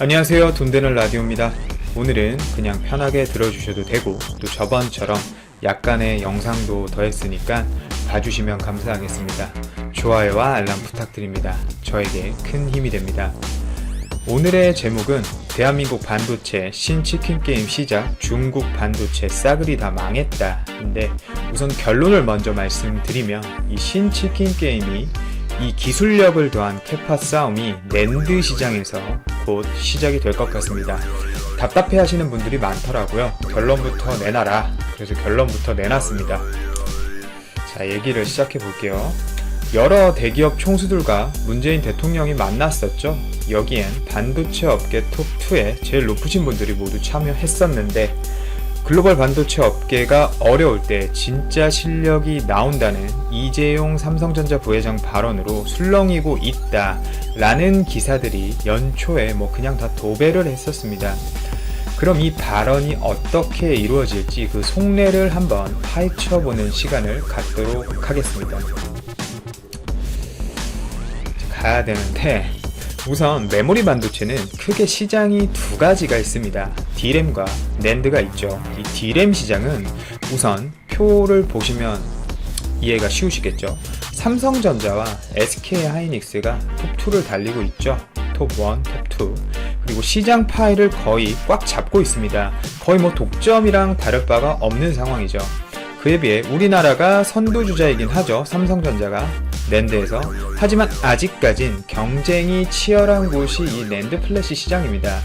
안녕하세요. 돈 되는 라디오입니다. 오늘은 그냥 편하게 들어주셔도 되고 또 저번처럼 약간의 영상도 더했으니까 봐주시면 감사하겠습니다. 좋아요와 알람 부탁드립니다. 저에게 큰 힘이 됩니다. 오늘의 제목은 대한민국 반도체 신치킨 게임 시작 중국 반도체 싸그리 다 망했다. 인데 우선 결론을 먼저 말씀드리면 이 신치킨 게임이 이 기술력을 더한 캐파 싸움이 낸드 시장에서 곧 시작이 될 것 같습니다. 답답해 하시는 분들이 많더라고요. 결론부터 내놔라. 그래서 결론부터 내놨습니다. 자, 얘기를 시작해 볼게요. 여러 대기업 총수들과 문재인 대통령이 만났었죠. 여기엔 반도체 업계 톱2에 제일 높으신 분들이 모두 참여했었는데 글로벌 반도체 업계가 어려울 때 진짜 실력이 나온다는 이재용 삼성전자 부회장 발언으로 술렁이고 있다 라는 기사들이 연초에 뭐 그냥 다 도배를 했었습니다. 그럼 이 발언이 어떻게 이루어질지 그 속내를 한번 파헤쳐보는 시간을 갖도록 하겠습니다. 가야 되는데 우선 메모리 반도체는 크게 시장이 두 가지가 있습니다. D램과 낸드가 있죠. 이 D램 시장은 우선 표를 보시면 이해가 쉬우시겠죠. 삼성전자와 SK 하이닉스가 톱2를 달리고 있죠. 톱1, 톱2. 그리고 시장 파일을 거의 꽉 잡고 있습니다. 거의 뭐 독점이랑 다를 바가 없는 상황이죠. 그에 비해 우리나라가 선두주자이긴 하죠. 삼성전자가 낸드에서. 하지만 아직까진 경쟁이 치열한 곳이 이 낸드 플래시 시장입니다.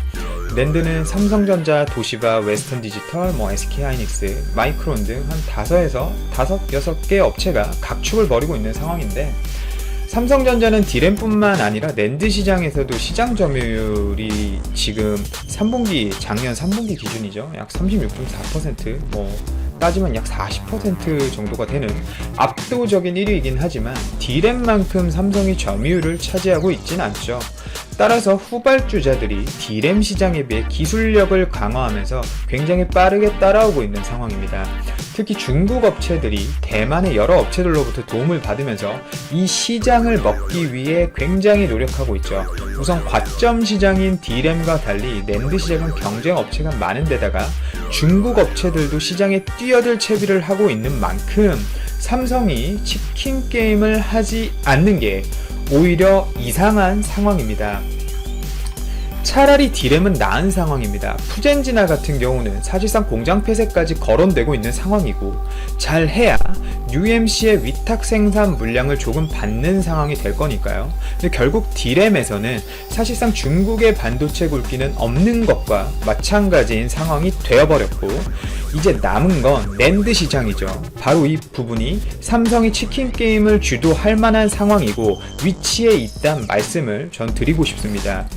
낸드는 삼성전자, 도시바, 웨스턴 디지털, 뭐 SK 하이닉스, 마이크론 등 한 다섯에서 다섯, 여섯 개 업체가 각축을 벌이고 있는 상황인데 삼성전자는 디램뿐만 아니라 낸드 시장에서도 시장 점유율이 지금 3분기 작년 3분기 기준이죠. 약 36.4%뭐 따지면 약 40% 정도가 되는 압도적인 1위이긴 하지만 디램만큼 삼성이 점유율을 차지하고 있진 않죠. 따라서 후발주자들이 디램 시장에 비해 기술력을 강화하면서 굉장히 빠르게 따라오고 있는 상황입니다. 특히 중국 업체들이 대만의 여러 업체들로부터 도움을 받으면서 이 시장을 먹기 위해 굉장히 노력하고 있죠. 우선 과점 시장인 디램과 달리 낸드 시장은 경쟁 업체가 많은 데다가 중국 업체들도 시장에 뛰어들 채비를 하고 있는 만큼 삼성이 치킨 게임을 하지 않는 게 오히려 이상한 상황입니다. 차라리 디램은 나은 상황입니다. 푸젠지나 같은 경우는 사실상 공장 폐쇄까지 거론되고 있는 상황이고 잘해야 UMC의 위탁 생산 물량을 조금 받는 상황이 될 거니까요. 근데 결국 디램에서는 사실상 중국의 반도체 굵기는 없는 것과 마찬가지인 상황이 되어버렸고 이제 남은 건 낸드 시장이죠. 바로 이 부분이 삼성이 치킨 게임을 주도할 만한 상황이고 위치에 있단 말씀을 전 드리고 싶습니다.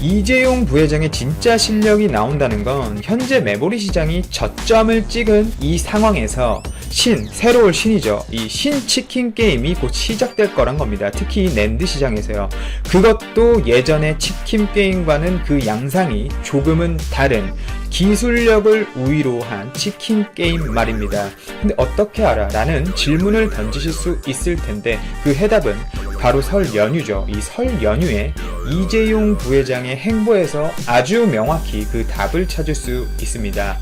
이재용 부회장의 진짜 실력이 나온다는 건 현재 메모리 시장이 저점을 찍은 이 상황에서 신, 새로울 신이죠. 이 신 치킨 게임이 곧 시작될 거란 겁니다. 특히 이 낸드 시장에서요. 그것도 예전의 치킨 게임과는 그 양상이 조금은 다른 기술력을 우위로 한 치킨 게임 말입니다. 근데 어떻게 알아? 라는 질문을 던지실 수 있을 텐데 그 해답은 바로 설 연휴죠. 이 설 연휴에 이재용 부회장의 행보에서 아주 명확히 그 답을 찾을 수 있습니다.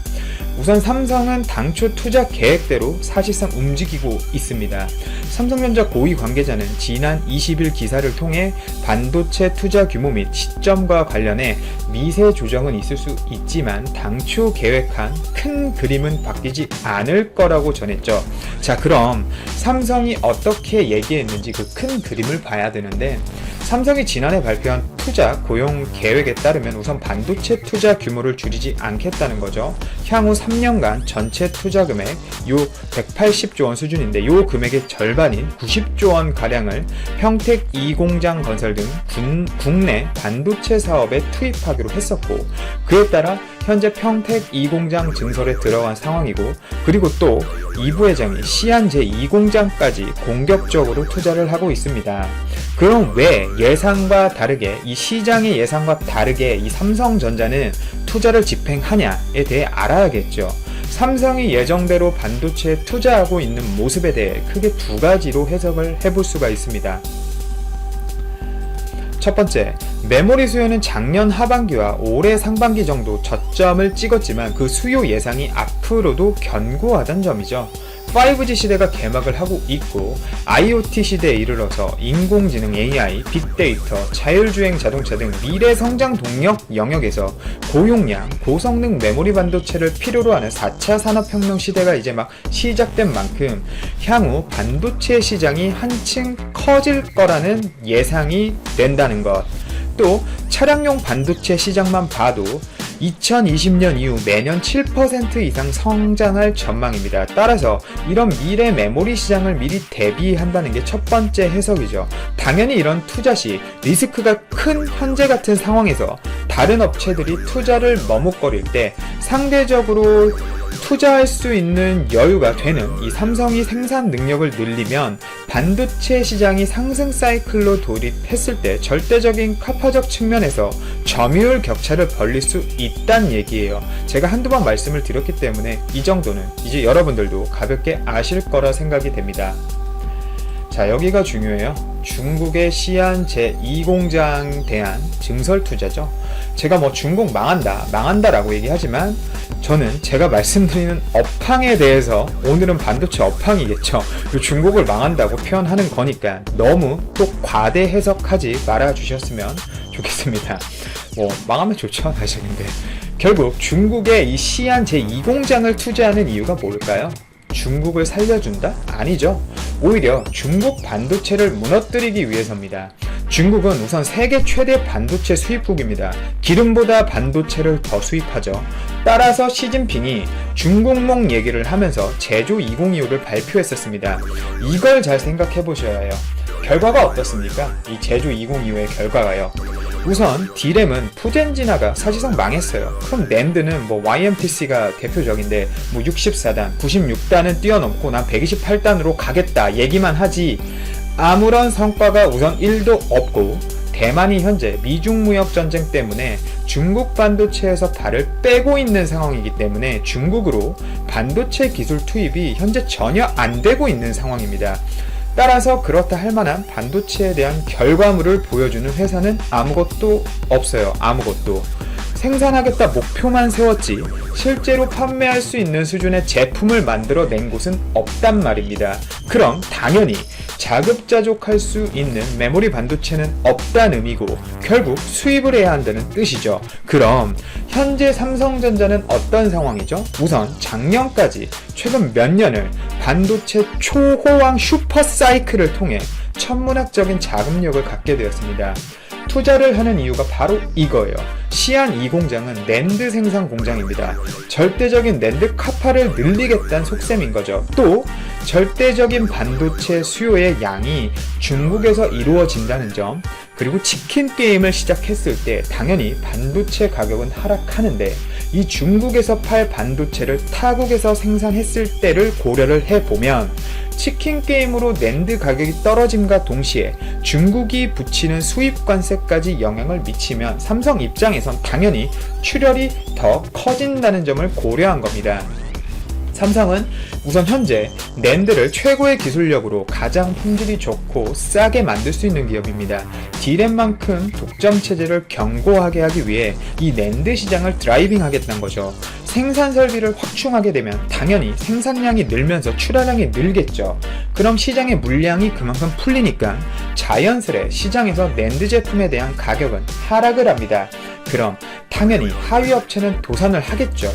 우선 삼성은 당초 투자 계획대로 사실상 움직이고 있습니다. 삼성전자 고위 관계자는 지난 20일 기사를 통해 반도체 투자 규모 및 시점과 관련해 미세 조정은 있을 수 있지만 당초 계획한 큰 그림은 바뀌지 않을 거라고 전했죠. 자, 그럼 삼성이 어떻게 얘기했는지 그 큰 그림을 봐야 되는데 삼성이 지난해 발표한 투자 고용 계획에 따르면 우선 반도체 투자 규모를 줄이지 않겠다는 거죠. 향후 3년간 전체 투자 금액 요 180조 원 수준인데 요 금액의 절반인 90조 원 가량을 평택 2공장 건설 등 군, 국내 반도체 사업에 투입하기로 했었고 그에 따라 현재 평택 2공장 증설에 들어간 상황이고 그리고 또 이 부회장이 시안 제2공장까지 공격적으로 투자를 하고 있습니다. 그럼 왜 예상과 다르게 이 시장의 예상과 다르게 이 삼성전자는 투자를 집행하냐에 대해 알아야겠죠. 삼성이 예정대로 반도체에 투자하고 있는 모습에 대해 크게 두 가지로 해석을 해볼 수가 있습니다. 첫 번째, 메모리 수요는 작년 하반기와 올해 상반기 정도 저점을 찍었지만 그 수요 예상이 앞으로도 견고하다는 점이죠. 5G 시대가 개막을 하고 있고 IoT 시대에 이르러서 인공지능 AI, 빅데이터, 자율주행 자동차 등 미래 성장 동력 영역에서 고용량, 고성능 메모리 반도체를 필요로 하는 4차 산업혁명 시대가 이제 막 시작된 만큼 향후 반도체 시장이 한층 커질 거라는 예상이 된다는 것. 또 차량용 반도체 시장만 봐도 2020년 이후 매년 7% 이상 성장할 전망입니다. 따라서 이런 미래 메모리 시장을 미리 대비한다는 게 첫 번째 해석이죠. 당연히 이런 투자 시 리스크가 큰 현재 같은 상황에서 다른 업체들이 투자를 머뭇거릴 때 상대적으로 투자할 수 있는 여유가 되는 이 삼성이 생산 능력을 늘리면 반도체 시장이 상승 사이클로 돌입했을 때 절대적인 카파적 측면에서 점유율 격차를 벌릴 수 있다는 얘기예요. 제가 한두 번 말씀을 드렸기 때문에 이 정도는 이제 여러분들도 가볍게 아실 거라 생각이 됩니다. 자, 여기가 중요해요. 중국의 시안 제2공장 대한 증설 투자죠. 제가 뭐 중국 망한다, 망한다 라고 얘기하지만 저는 제가 말씀드리는 업황에 대해서 오늘은 반도체 업황이겠죠. 그 중국을 망한다고 표현하는 거니까 너무 또 과대 해석하지 말아 주셨으면 좋겠습니다. 뭐 망하면 좋죠, 사실 근데 결국 중국의 이 시안 제2공장을 투자하는 이유가 뭘까요? 중국을 살려준다? 아니죠. 오히려 중국 반도체를 무너뜨리기 위해서입니다. 중국은 우선 세계 최대 반도체 수입국입니다. 기름보다 반도체를 더 수입하죠. 따라서 시진핑이 중국몽 얘기를 하면서 제조 2025를 발표했었습니다. 이걸 잘 생각해 보셔야 해요. 결과가 어떻습니까? 이 제조 2025의 결과가요. 우선 디램은 푸젠진화가 사실상 망했어요. 그럼 낸드는 뭐 YMTC가 대표적인데 뭐 64단, 96단은 뛰어넘고 난 128단으로 가겠다 얘기만 하지 아무런 성과가 우선 1도 없고 대만이 현재 미중 무역 전쟁 때문에 중국 반도체에서 발을 빼고 있는 상황이기 때문에 중국으로 반도체 기술 투입이 현재 전혀 안 되고 있는 상황입니다. 따라서 그렇다 할 만한 반도체에 대한 결과물을 보여주는 회사는 아무것도 없어요. 아무것도. 생산하겠다 목표만 세웠지 실제로 판매할 수 있는 수준의 제품을 만들어 낸 곳은 없단 말입니다. 그럼 당연히 자급자족할 수 있는 메모리 반도체는 없다는 의미고 결국 수입을 해야 한다는 뜻이죠. 그럼 현재 삼성전자는 어떤 상황이죠? 우선 작년까지 최근 몇 년을 반도체 초호황 슈퍼 사이클을 통해 천문학적인 자금력을 갖게 되었습니다. 투자를 하는 이유가 바로 이거예요. 시안 이 공장은 낸드 생산 공장입니다. 절대적인 낸드 카파를 늘리겠다는 속셈인 거죠. 또 절대적인 반도체 수요의 양이 중국에서 이루어진다는 점, 그리고 치킨 게임을 시작했을 때 당연히 반도체 가격은 하락하는데 이 중국에서 팔 반도체를 타국에서 생산했을 때를 고려를 해보면 치킨 게임으로 낸드 가격이 떨어짐과 동시에 중국이 붙이는 수입 관세까지 영향을 미치면 삼성 입장에선 당연히 출혈이 더 커진다는 점을 고려한 겁니다. 삼성은 우선 현재 낸드를 최고의 기술력으로 가장 품질이 좋고 싸게 만들 수 있는 기업입니다. 디램만큼 독점 체제를 견고하게 하기 위해 이 낸드 시장을 드라이빙 하겠다는 거죠. 생산 설비를 확충하게 되면 당연히 생산량이 늘면서 출하량이 늘겠죠. 그럼 시장의 물량이 그만큼 풀리니까 자연스레 시장에서 낸드 제품에 대한 가격은 하락을 합니다. 그럼 당연히 하위 업체는 도산을 하겠죠.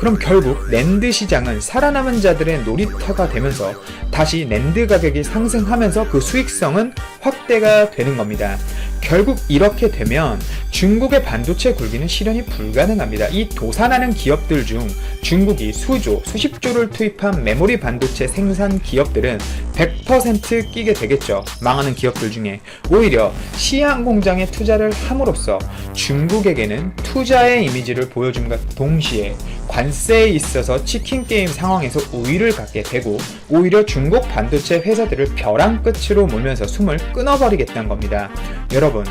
그럼 결국 낸드 시장은 살아남은 자들의 놀이터가 되면서 다시 낸드 가격이 상승하면서 그 수익성은 확대가 되는 겁니다. 결국 이렇게 되면 중국의 반도체 굴기는 실현이 불가능합니다. 이 도산하는 기업들 중 중국이 수조, 수십조를 투입한 메모리 반도체 생산 기업들은 100% 끼게 되겠죠. 망하는 기업들 중에. 오히려 시안 공장에 투자를 함으로써 중국에게는 투자의 이미지를 보여줌과 동시에 관세에 있어서 치킨 게임 상황에서 우위를 갖게 되고 오히려 중국 반도체 회사들을 벼랑 끝으로 몰면서 숨을 끊어버리겠다는 겁니다. 여러분,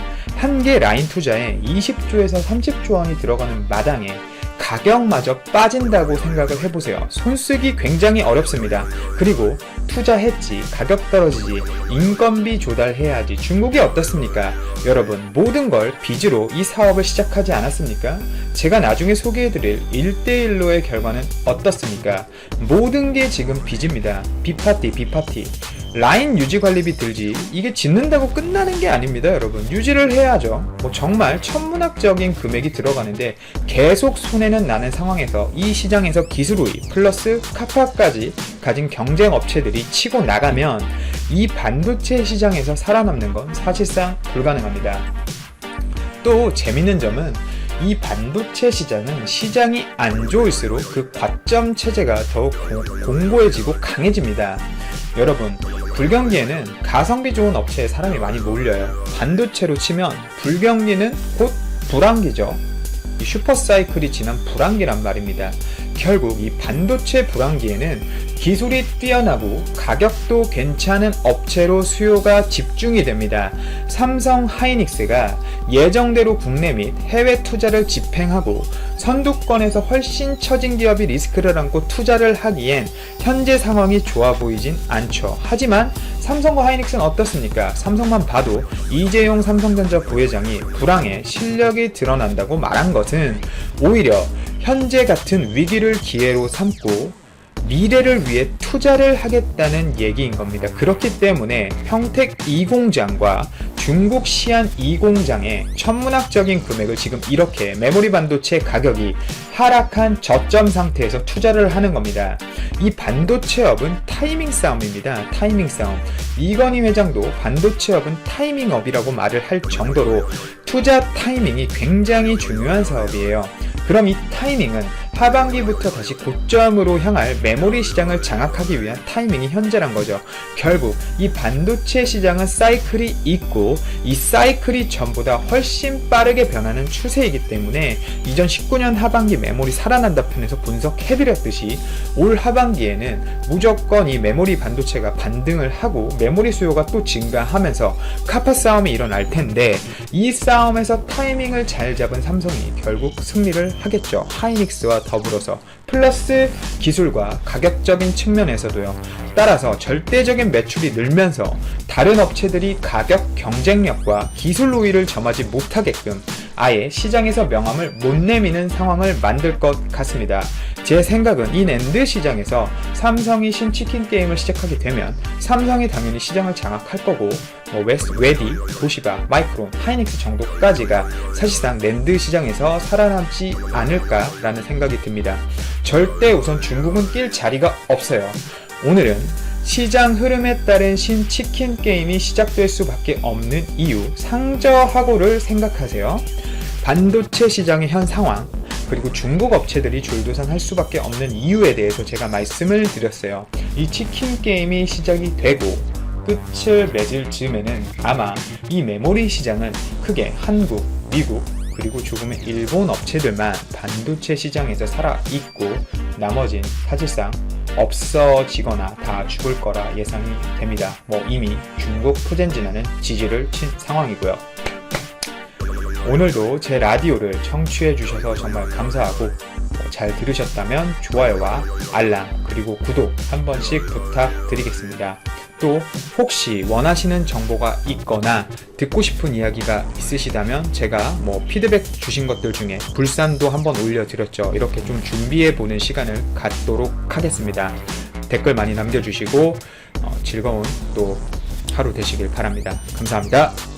한 개 라인 투자에 20조에서 30조 원이 들어가는 마당에 가격마저 빠진다고 생각을 해보세요. 손쓰기 굉장히 어렵습니다. 그리고 투자했지, 가격 떨어지지, 인건비 조달해야지. 중국이 어떻습니까? 여러분, 모든 걸 빚으로 이 사업을 시작하지 않았습니까? 제가 나중에 소개해드릴 1대1로의 결과는 어떻습니까? 모든 게 지금 빚입니다. 빚파티, 빚파티. 라인 유지 관리비 들지. 이게 짓는다고 끝나는 게 아닙니다 여러분. 유지를 해야죠. 뭐 정말 천문학적인 금액이 들어가는데 계속 손해는 나는 상황에서 이 시장에서 기술 우위 플러스 카파까지 가진 경쟁 업체들이 치고 나가면 이 반도체 시장에서 살아남는 건 사실상 불가능합니다. 또 재밌는 점은 이 반도체 시장은 시장이 안 좋을수록 그 과점 체제가 더욱 고- 공고해지고 강해집니다. 여러분, 불경기에는 가성비 좋은 업체에 사람이 많이 몰려요. 반도체로 치면 불경기는 곧 불황기죠. 이 슈퍼사이클이 지난 불황기란 말입니다. 결국 이 반도체 불황기에는 기술이 뛰어나고 가격도 괜찮은 업체로 수요가 집중이 됩니다. 삼성 하이닉스가 예정대로 국내 및 해외 투자를 집행하고 선두권에서 훨씬 처진 기업이 리스크를 안고 투자를 하기엔 현재 상황이 좋아 보이진 않죠. 하지만 삼성과 하이닉스는 어떻습니까? 삼성만 봐도 이재용 삼성전자 부회장이 불황에 실력이 드러난다고 말한 것은 오히려 현재 같은 위기를 기회로 삼고 미래를 위해 투자를 하겠다는 얘기인 겁니다. 그렇기 때문에 평택 2공장과 중국 시안 2공장의 천문학적인 금액을 지금 이렇게 메모리 반도체 가격이 하락한 저점 상태에서 투자를 하는 겁니다. 이 반도체업은 타이밍 싸움입니다. 타이밍 싸움. 이건희 회장도 반도체업은 타이밍업이라고 말을 할 정도로 투자 타이밍이 굉장히 중요한 사업이에요. 그럼 이 타이밍은 하반기부터 다시 고점으로 향할 메모리 시장을 장악하기 위한 타이밍이 현재란 거죠. 결국 이 반도체 시장은 사이클이 있고 이 사이클이 전보다 훨씬 빠르게 변하는 추세이기 때문에 2019년 하반기 메모리 살아난다 편에서 분석해드렸듯이 올 하반기에는 무조건 이 메모리 반도체가 반등을 하고 메모리 수요가 또 증가하면서 카파 싸움이 일어날 텐데 이 싸움에서 타이밍을 잘 잡은 삼성이 결국 승리를 하겠죠. 하이닉스와 더불어서 플러스 기술과 가격적인 측면에서도요. 따라서 절대적인 매출이 늘면서 다른 업체들이 가격 경쟁력과 기술 우위를 점하지 못하게끔 아예 시장에서 명함을 못 내미는 상황을 만들 것 같습니다. 제 생각은 이 랜드 시장에서 삼성이 신치킨 게임을 시작하게 되면 삼성이 당연히 시장을 장악할 거고 뭐 웨스, 웨디, 도시바, 마이크론, 하이닉스 정도까지가 사실상 랜드 시장에서 살아남지 않을까라는 생각이 듭니다. 절대 우선 중국은 낄 자리가 없어요. 오늘은 시장 흐름에 따른 신치킨 게임이 시작될 수밖에 없는 이유 상저하고를 생각하세요. 반도체 시장의 현 상황 그리고 중국 업체들이 줄도산할 수밖에 없는 이유에 대해서 제가 말씀을 드렸어요. 이 치킨 게임이 시작이 되고 끝을 맺을 즈음에는 아마 이 메모리 시장은 크게 한국, 미국 그리고 조금의 일본 업체들만 반도체 시장에서 살아 있고 나머진 사실상 없어지거나 다 죽을 거라 예상이 됩니다. 뭐 이미 중국 푸젠진화는 지지를 친 상황이고요. 오늘도 제 라디오를 청취해 주셔서 정말 감사하고 어, 잘 들으셨다면 좋아요와 알람 그리고 구독 한 번씩 부탁드리겠습니다. 또 혹시 원하시는 정보가 있거나 듣고 싶은 이야기가 있으시다면 제가 뭐 피드백 주신 것들 중에 불산도 한번 올려드렸죠. 이렇게 좀 준비해 보는 시간을 갖도록 하겠습니다. 댓글 많이 남겨주시고 어, 즐거운 또 하루 되시길 바랍니다. 감사합니다.